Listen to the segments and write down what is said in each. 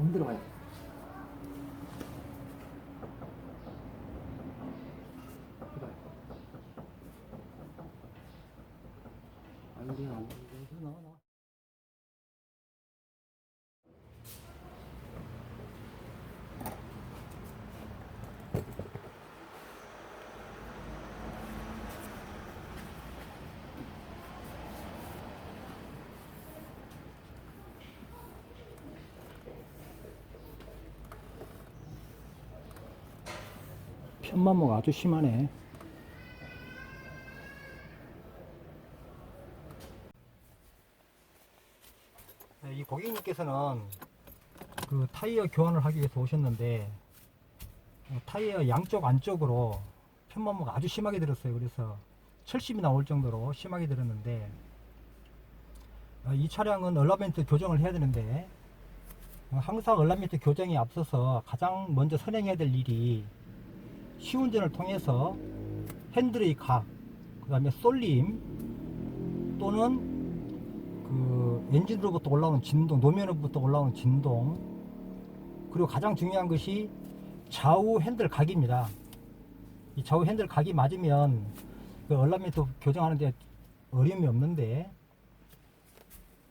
온대로 가야 돼. 해봐요. 안 돼, 안 돼. 여기서 나와, 나와. 편만모가 아주 심하네. 네, 이 고객님께서는 그 타이어 교환을 하기 위해서 오셨는데 어, 타이어 양쪽 안쪽으로 편만모가 아주 심하게 들었어요. 그래서 70이 나올 정도로 심하게 들었는데 어, 이 차량은 얼라멘트 교정을 해야 되는데 어, 항상 얼라멘트 교정에 앞서서 가장 먼저 선행해야 될 일이 시운전을 통해서 핸들의 각, 그 다음에 쏠림 또는 그 엔진으로부터 올라오는 진동, 노면으로부터 올라오는 진동 그리고 가장 중요한 것이 좌우 핸들 각입니다. 이 좌우 핸들 각이 맞으면 그 얼라미터 교정하는데 어려움이 없는데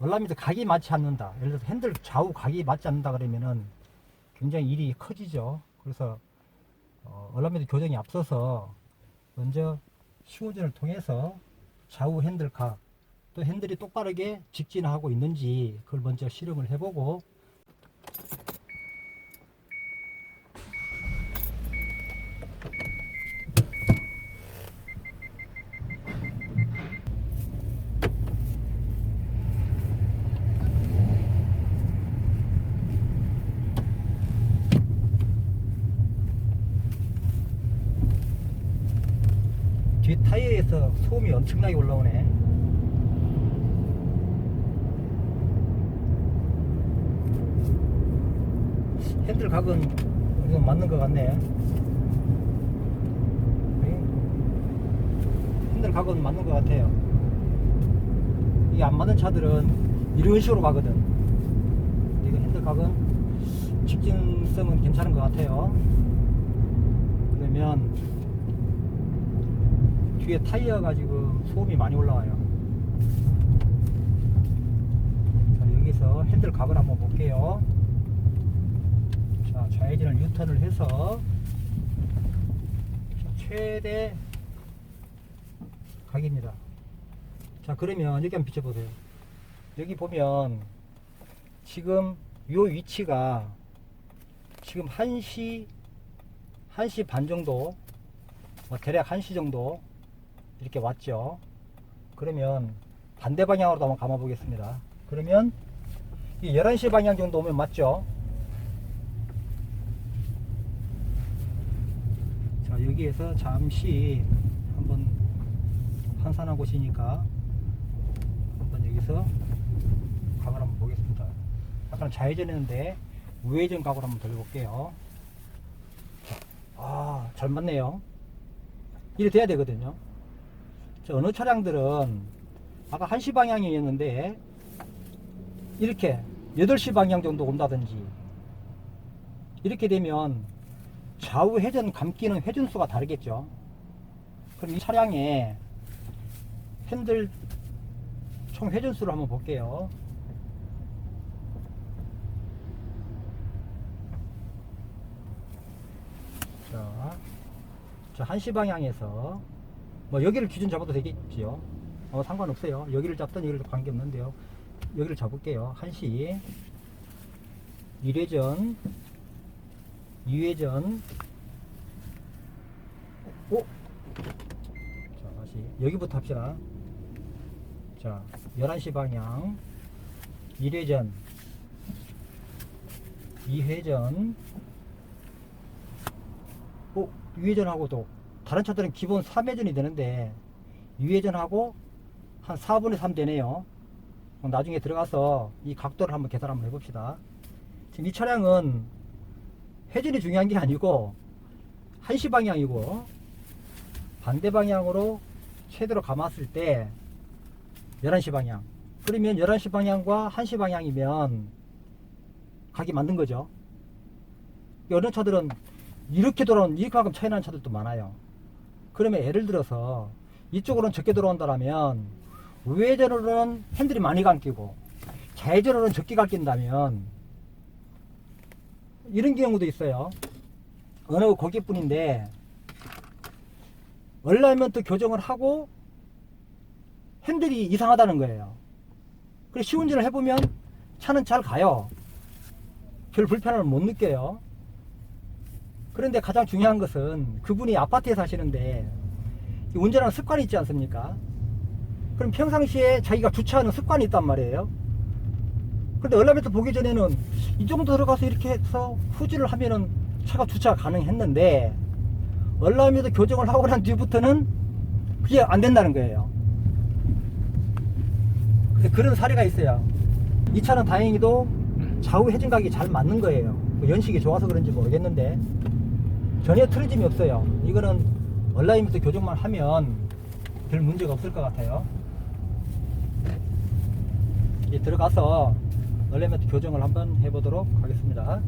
얼라미터 각이 맞지 않는다. 예를 들어서 핸들 좌우 각이 맞지 않는다 그러면은 굉장히 일이 커지죠. 그래서 어, 얼라미터 교정이 앞서서 먼저 시운전을 통해서 좌우 핸들 각, 또 핸들이 똑바르게 직진하고 있는지 그걸 먼저 실험을 해보고 뒤 타이어에서 소음이 엄청나게 올라오네. 핸들 각은 이거 맞는 것 같네. 네. 핸들 각은 맞는 것 같아요. 이게 안 맞는 차들은 이런 식으로 가거든. 이거 핸들 각은 직진성은 괜찮은 것 같아요. 그러면 뒤에 타이어가 지금 소음이 많이 올라와요. 자, 여기서 핸들 각을 한번 볼게요. 자, 좌회전을 유턴을 해서 자, 최대 각입니다. 자, 그러면 여기 한번 비춰보세요. 여기 보면 지금 요 위치가 지금 1시 1시 반 정도 뭐 대략 1시 정도 이렇게 왔죠. 그러면 반대 방향으로 한번 감아 보겠습니다. 그러면 이 11시 방향 정도 오면 맞죠? 자, 여기에서 잠시 한번 한산한 곳이니까 한번 여기서 각을 한번 보겠습니다. 약간 좌회전했는데 우회전 각을 한번 돌려볼게요. 아, 잘 맞네요. 이래 돼야 되거든요. 저 어느 차량들은 아까 1시 방향이었는데 이렇게 8시 방향 정도 온다든지 이렇게 되면 좌우 회전 감기는 회전수가 다르겠죠. 그럼 이 차량의 핸들 총 회전수를 한번 볼게요. 자, 저 1시 방향에서 뭐 여기를 기준 잡아도 되겠지요. 어, 상관없어요. 여기를 잡든 여기를 관계없는데요. 여기를 잡을게요. 1시 1회전 2회전 오! 자 다시 여기부터 합시다. 자 11시 방향 1회전 2회전 오! 2회전하고도 다른 차들은 기본 3회전이 되는데 2회전하고 한 4분의 3 되네요. 나중에 들어가서 이 각도를 한번 계산 한번 해봅시다. 지금 이 차량은 회전이 중요한 게 아니고 1시 방향이고 반대 방향으로 최대로 감았을 때 11시 방향. 그러면 11시 방향과 1시 방향이면 가게 만든 거죠. 어느 차들은 이렇게 돌아온 이만큼 차이 나는 차들도 많아요. 그러면 예를 들어서 이쪽으로는 적게 들어온다라면 우회전으로는 핸들이 많이 감기고 좌회전으로는 적게 감긴다면 이런 경우도 있어요. 어느 고객분인데 얼라이먼트 교정을 하고 핸들이 이상하다는 거예요. 그래서 시운전을 해보면 차는 잘 가요. 별 불편함을 못 느껴요. 그런데 가장 중요한 것은 그분이 아파트에 사시는데 이 운전하는 습관이 있지 않습니까? 그럼 평상시에 자기가 주차하는 습관이 있단 말이에요. 근데 얼라이먼트 보기 전에는 이 정도 들어가서 이렇게 해서 후진을 하면은 차가 주차가 가능했는데 얼라이먼트 교정을 하고 난 뒤부터는 그게 안 된다는 거예요. 근데 그런 사례가 있어요. 이 차는 다행히도 좌우 회전각이 잘 맞는 거예요. 뭐 연식이 좋아서 그런지 모르겠는데 전혀 틀어짐이 없어요. 이거는 얼라이먼트 교정만 하면 별 문제가 없을 것 같아요. 이제 들어가서 얼라이먼트 교정을 한번 해보도록 하겠습니다.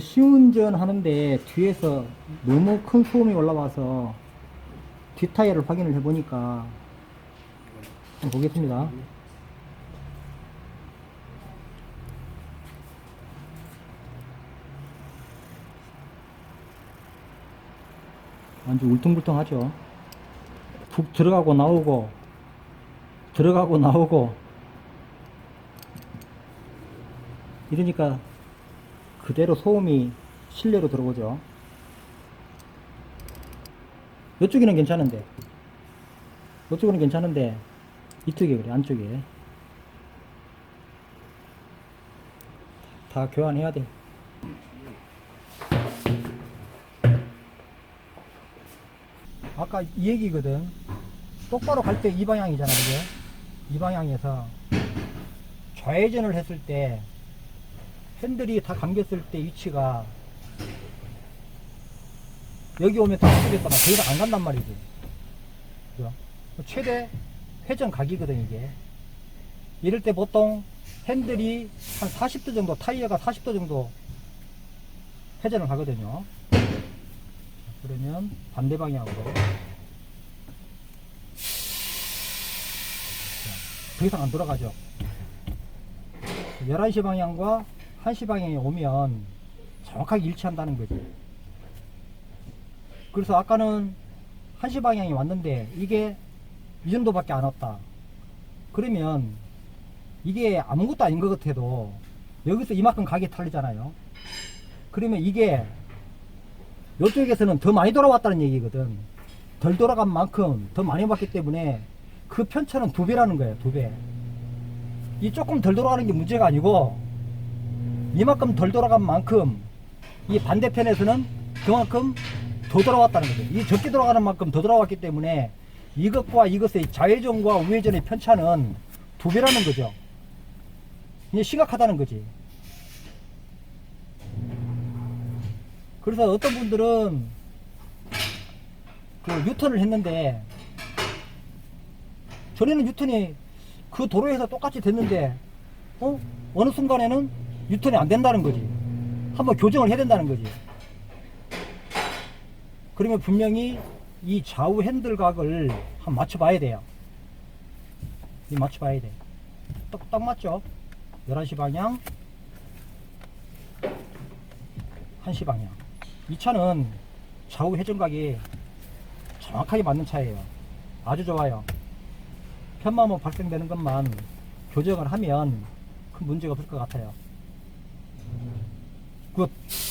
그 시운전 하는데 뒤에서 너무 큰 소음이 올라와서 뒷타이어를 확인을 해보니까 보겠습니다. 완전 울퉁불퉁하죠. 푹 들어가고 나오고 들어가고 나오고 이러니까 그대로 소음이 실내로 들어오죠. 이쪽에는 괜찮은데, 이쪽은 괜찮은데, 이쪽에 그래, 안쪽에. 다 교환해야 돼. 아까 이 얘기거든. 똑바로 갈 때 이 방향이잖아, 그게. 이 방향에서 좌회전을 했을 때 핸들이 다 감겼을 때 위치가 여기 오면 다 감겼다만 더 이상 안 간단 말이지. 그죠? 최대 회전 각이거든 이게. 이럴 때 보통 핸들이 한 40도 정도, 타이어가 40도 정도 회전을 하거든요. 그러면 반대 방향으로. 더 이상 안 돌아가죠. 11시 방향과 1시 방향에 오면 정확하게 일치한다는 거지. 그래서 아까는 1시 방향이 왔는데 이게 이 정도밖에 안 왔다. 그러면 이게 아무것도 아닌 것 같아도 여기서 이만큼 가게 탈리잖아요. 그러면 이게 이쪽에서는 더 많이 돌아왔다는 얘기거든. 덜 돌아간 만큼 더 많이 왔기 때문에 그 편차는 두 배라는 거예요. 두 배. 이 조금 덜 돌아가는 게 문제가 아니고 이만큼 덜 돌아간 만큼 이 반대편에서는 그만큼 더 돌아왔다는 거죠. 이 적게 돌아가는 만큼 더 돌아왔기 때문에 이것과 이것의 좌회전과 우회전의 편차는 두 배라는 거죠. 이게 심각하다는 거지. 그래서 어떤 분들은 그 유턴을 했는데 전에는 유턴이 그 도로에서 똑같이 됐는데 어? 어느 순간에는 유턴이 안 된다는 거지. 한번 교정을 해야 된다는 거지. 그러면 분명히 이 좌우 핸들각을 한번 맞춰봐야 돼요. 이 맞춰봐야 돼. 딱, 딱 맞죠? 11시 방향, 1시 방향. 이 차는 좌우 회전각이 정확하게 맞는 차예요. 아주 좋아요. 편마모 발생되는 것만 교정을 하면 큰 문제가 없을 것 같아요. 我。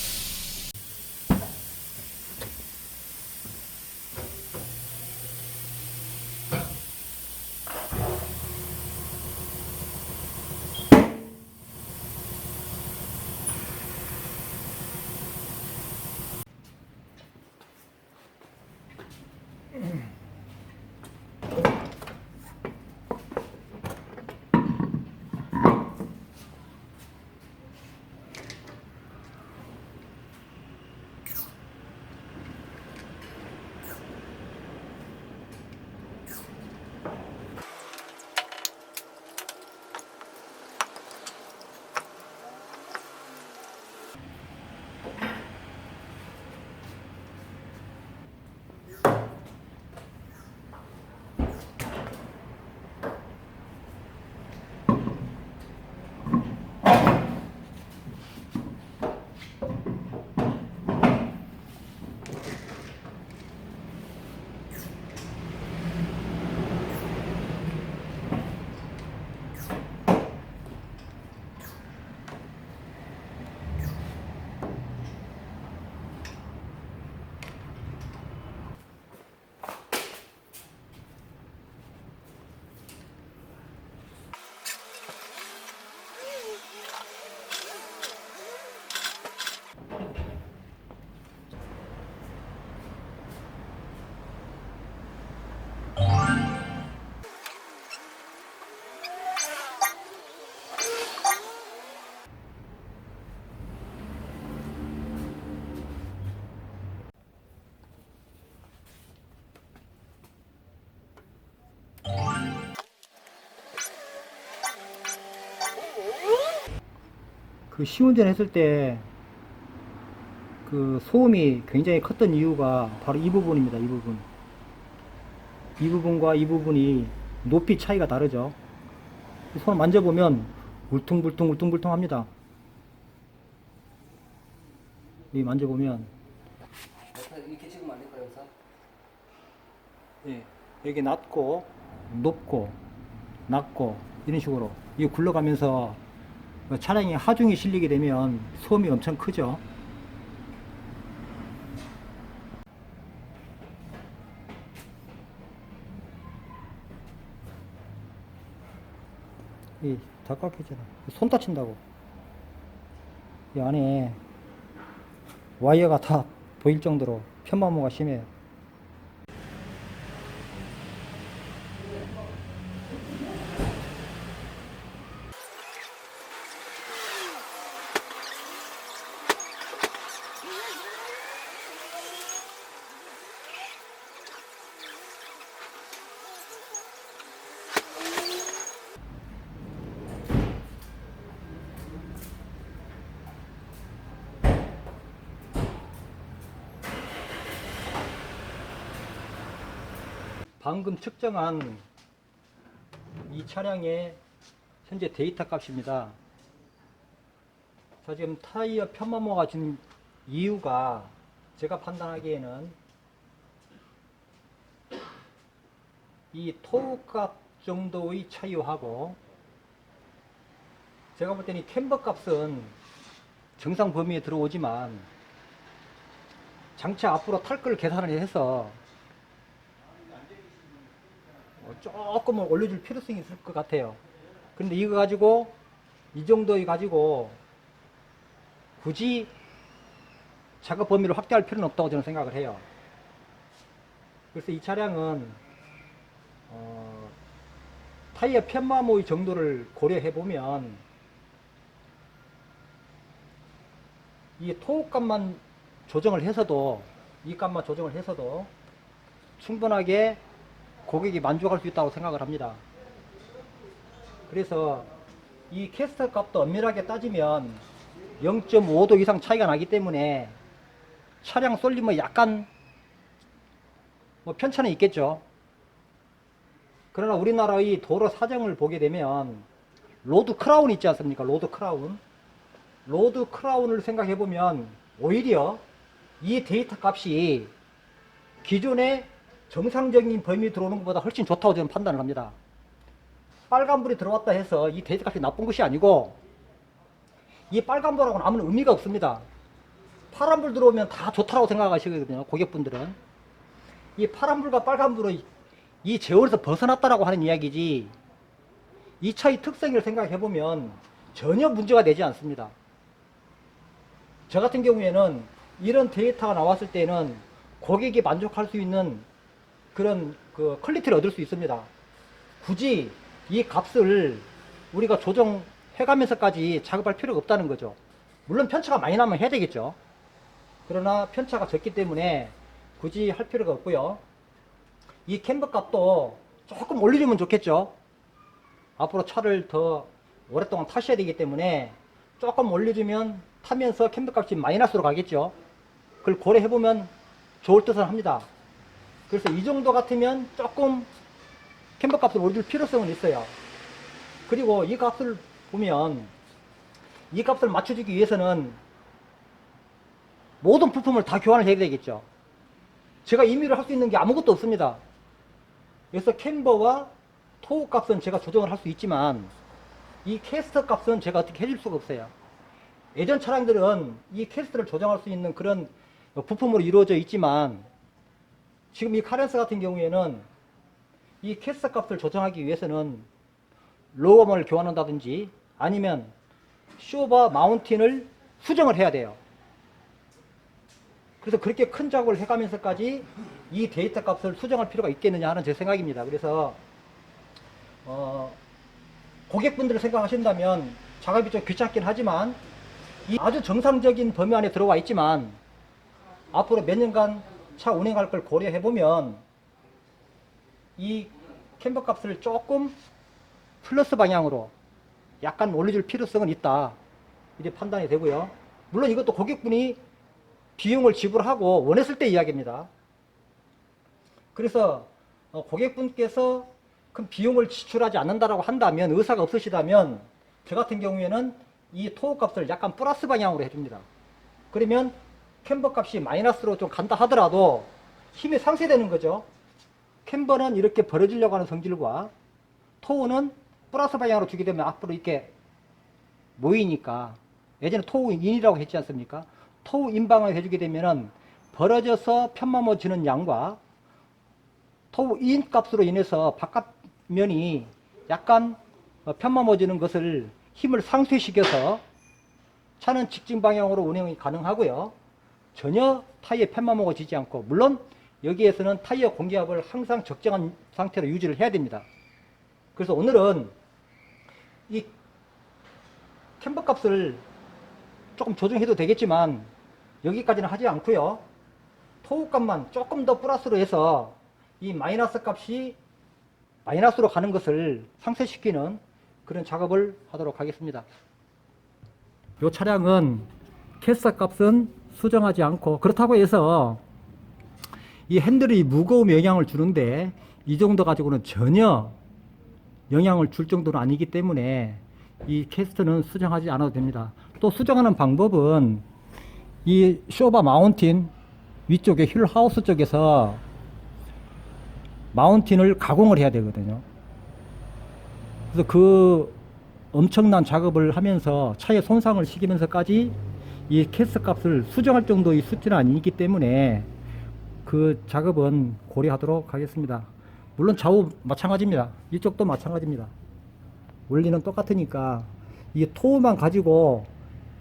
그 시운전 했을 때 그 소음이 굉장히 컸던 이유가 바로 이 부분입니다. 이 부분. 이 부분과 이 부분이 높이 차이가 다르죠. 손 만져보면 울퉁불퉁 울퉁불퉁 합니다. 이 만져보면 이렇게 찍으면 안 될까요, 영상? 예, 여기 낮고 높고 낮고 이런 식으로 이 굴러가면서 그 차량이 하중이 실리게 되면 소음이 엄청 크죠. 이다 깎이잖아. 손 다친다고. 이 안에 와이어가 다 보일 정도로 편마모가 심해요. 방금 측정한 이 차량의 현재 데이터 값입니다. 자, 지금 타이어 편마모가 지금 이유가 제가 판단하기에는 이 토우 값 정도의 차이하고 제가 볼 때는 이 캠버 값은 정상 범위에 들어오지만 장차 앞으로 탈 걸 계산을 해서 어, 조금은 올려줄 필요성이 있을 것 같아요. 근데 이거 가지고 이 정도 가지고 굳이 작업 범위를 확대할 필요는 없다고 저는 생각을 해요. 그래서 이 차량은 어, 타이어 편마모의 정도를 고려해 보면 이 토호값만 조정을 해서도 이 값만 조정을 해서도 충분하게 고객이 만족할 수 있다고 생각을 합니다. 그래서 이 캐스터 값도 엄밀하게 따지면 0.5도 이상 차이가 나기 때문에 차량 쏠림은 약간 뭐 편차는 있겠죠. 그러나 우리나라의 도로 사정을 보게 되면 로드 크라운 있지 않습니까? 로드 크라운. 로드 크라운을 생각해 보면 오히려 이 데이터 값이 기존의 정상적인 범위 들어오는 것보다 훨씬 좋다고 저는 판단을 합니다. 빨간불이 들어왔다 해서 이 데이터 값이 나쁜 것이 아니고 이 빨간불하고는 아무런 의미가 없습니다. 파란불 들어오면 다 좋다고 생각하시거든요. 고객분들은. 이 파란불과 빨간불의 이 제어에서 벗어났다라고 하는 이야기지 이 차의 특성을 생각해 보면 전혀 문제가 되지 않습니다. 저 같은 경우에는 이런 데이터가 나왔을 때는 고객이 만족할 수 있는 그런 그 퀄리티를 얻을 수 있습니다. 굳이 이 값을 우리가 조정해가면서까지 작업할 필요가 없다는 거죠. 물론 편차가 많이 나면 해야 되겠죠. 그러나 편차가 적기 때문에 굳이 할 필요가 없고요. 이 캠버 값도 조금 올려주면 좋겠죠. 앞으로 차를 더 오랫동안 타셔야 되기 때문에 조금 올려주면 타면서 캠버 값이 마이너스로 가겠죠. 그걸 고려해보면 좋을 듯은 합니다. 그래서 이 정도 같으면 조금 캠버 값을 올릴 필요성은 있어요. 그리고 이 값을 보면 이 값을 맞춰주기 위해서는 모든 부품을 다 교환을 해야 되겠죠. 제가 임의로 할수 있는 게 아무것도 없습니다. 그래서 캠버와 토우 값은 제가 조정을 할 수 있지만 이 캐스터 값은 제가 어떻게 해줄 수가 없어요. 예전 차량들은 이 캐스터를 조정할 수 있는 그런 부품으로 이루어져 있지만 지금 이 카렌스 같은 경우에는 이 캐스터 값을 조정하기 위해서는 로어먼을 교환한다든지 아니면 쇼바 마운틴을 수정을 해야 돼요. 그래서 그렇게 큰 작업을 해가면서까지 이 데이터 값을 수정할 필요가 있겠느냐 하는 제 생각입니다. 그래서 어, 고객분들을 생각하신다면 작업이 좀 귀찮긴 하지만 이 아주 정상적인 범위 안에 들어와 있지만 앞으로 몇 년간 차 운행할 걸 고려해 보면 이 캠버 값을 조금 플러스 방향으로 약간 올려줄 필요성은 있다. 이렇게 판단이 되고요. 물론 이것도 고객분이 비용을 지불하고 원했을 때 이야기입니다. 그래서 어, 고객분께서 큰 비용을 지출하지 않는다라고 한다면 의사가 없으시다면 저 같은 경우에는 이 토어 값을 약간 플러스 방향으로 해줍니다. 그러면 캠버 값이 마이너스로 좀 간다 하더라도 힘이 상쇄되는 거죠. 캠버는 이렇게 벌어지려고 하는 성질과 토우는 플러스 방향으로 주게 되면 앞으로 이렇게 모이니까 예전에 토우 인이라고 했지 않습니까? 토우 인방을 해주게 되면은 벌어져서 편마모지는 양과 토우 인 값으로 인해서 바깥면이 약간 어, 편마모지는 것을 힘을 상쇄시켜서 차는 직진 방향으로 운행이 가능하고요. 전혀 타이어 편마모가 지지 않고 물론 여기에서는 타이어 공기압을 항상 적정한 상태로 유지를 해야 됩니다. 그래서 오늘은 이 캠버 값을 조금 조정해도 되겠지만 여기까지는 하지 않고요. 토우 값만 조금 더 플러스로 해서 이 마이너스 값이 마이너스로 가는 것을 상쇄시키는 그런 작업을 하도록 하겠습니다. 이 차량은 캐스 값은 수정하지 않고 그렇다고 해서 이 핸들이 무거움 영향을 주는데 이 정도 가지고는 전혀 영향을 줄 정도는 아니기 때문에 이 캐스트는 수정하지 않아도 됩니다. 또 수정하는 방법은 이 쇼바 마운틴 위쪽에 휠 하우스 쪽에서 마운틴을 가공을 해야 되거든요. 그래서 그 엄청난 작업을 하면서 차에 손상을 시키면서까지 이 캐스 값을 수정할 정도의 수치는 아니기 때문에 그 작업은 고려하도록 하겠습니다. 물론 좌우 마찬가지입니다. 이쪽도 마찬가지입니다. 원리는 똑같으니까 이 토우만 가지고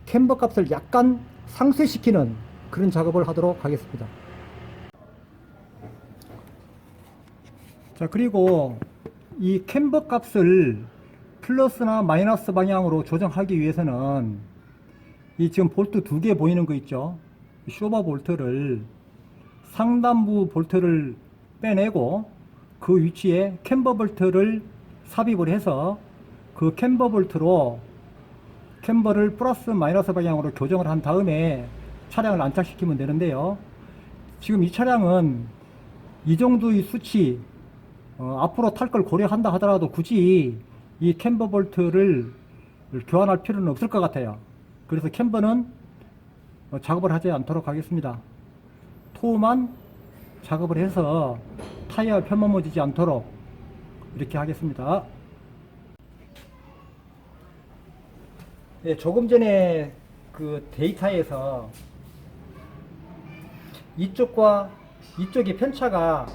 캠버 값을 약간 상쇄시키는 그런 작업을 하도록 하겠습니다. 자, 그리고 이 캠버 값을 플러스나 마이너스 방향으로 조정하기 위해서는 이 지금 볼트 두 개 보이는 거 있죠? 이 쇼바 볼트를 상단부 볼트를 빼내고 그 위치에 캠버 볼트를 삽입을 해서 그 캠버 볼트로 캠버를 플러스 마이너스 방향으로 교정을 한 다음에 차량을 안착시키면 되는데요. 지금 이 차량은 이 정도의 수치 어, 앞으로 탈 걸 고려한다 하더라도 굳이 이 캠버 볼트를 교환할 필요는 없을 것 같아요. 그래서 캠버는 어, 작업을 하지 않도록 하겠습니다. 토만 작업을 해서 타이어 편머머지지 않도록 이렇게 하겠습니다. 네, 조금 전에 그 데이터에서 이쪽과 이쪽의 편차가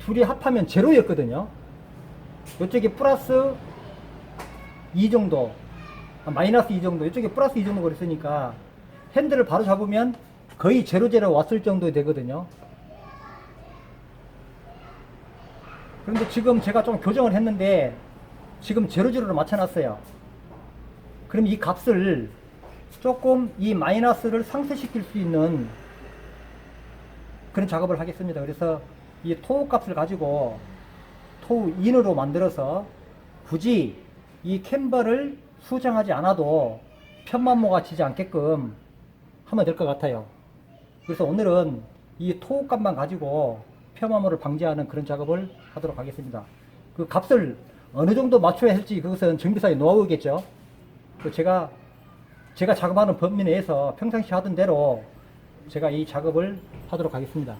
둘이 합하면 제로였거든요. 이쪽이 플러스 2 정도, 아, 마이너스 2 정도, 이쪽에 플러스 2 정도 그랬으니까 핸들을 바로 잡으면 거의 제로 제로 왔을 정도 되거든요. 그런데 지금 제가 좀 교정을 했는데 지금 제로 제로로 맞춰놨어요. 그럼 이 값을 조금 이 마이너스를 상쇄시킬 수 있는 그런 작업을 하겠습니다. 그래서 이 토우 값을 가지고 토우 인으로 만들어서 굳이 이 캠버를 수정하지 않아도 편만모가 지지 않게끔 하면 될 것 같아요. 그래서 오늘은 이 토우 값만 가지고 편만모를 방지하는 그런 작업을 하도록 하겠습니다. 그 값을 어느 정도 맞춰야 할지 그것은 정비사의 노하우겠죠. 그 제가 제가 작업하는 범위 내에서 평상시 하던 대로 제가 이 작업을 하도록 하겠습니다.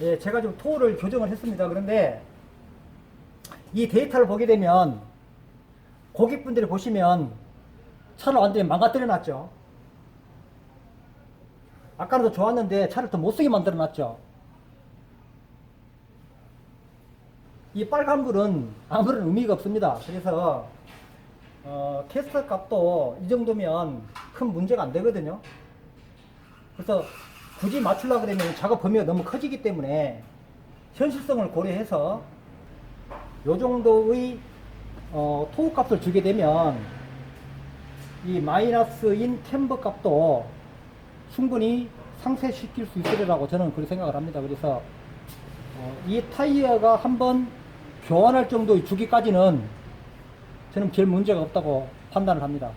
예, 제가 좀 토를 교정을 했습니다. 그런데 이 데이터를 보게 되면 고객분들이 보시면 차를 완전히 망가뜨려 놨죠. 아까는 더 좋았는데 차를 더 못쓰게 만들어 놨죠. 이 빨간 불은 아무런 의미가 없습니다. 그래서 어, 캐스터 값도 이 정도면 큰 문제가 안 되거든요. 그래서 굳이 맞추려고 그러면 작업 범위가 너무 커지기 때문에 현실성을 고려해서 요 정도의 어, 토우 값을 주게 되면 이 마이너스인 캠버 값도 충분히 상쇄시킬 수 있으리라고 저는 그렇게 생각을 합니다. 그래서 어, 이 타이어가 한번 교환할 정도의 주기까지는 저는 별 문제가 없다고 판단을 합니다.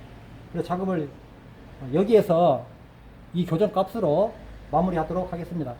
그래서 작업을 어, 여기에서 이 교전 값으로 마무리하도록 하겠습니다.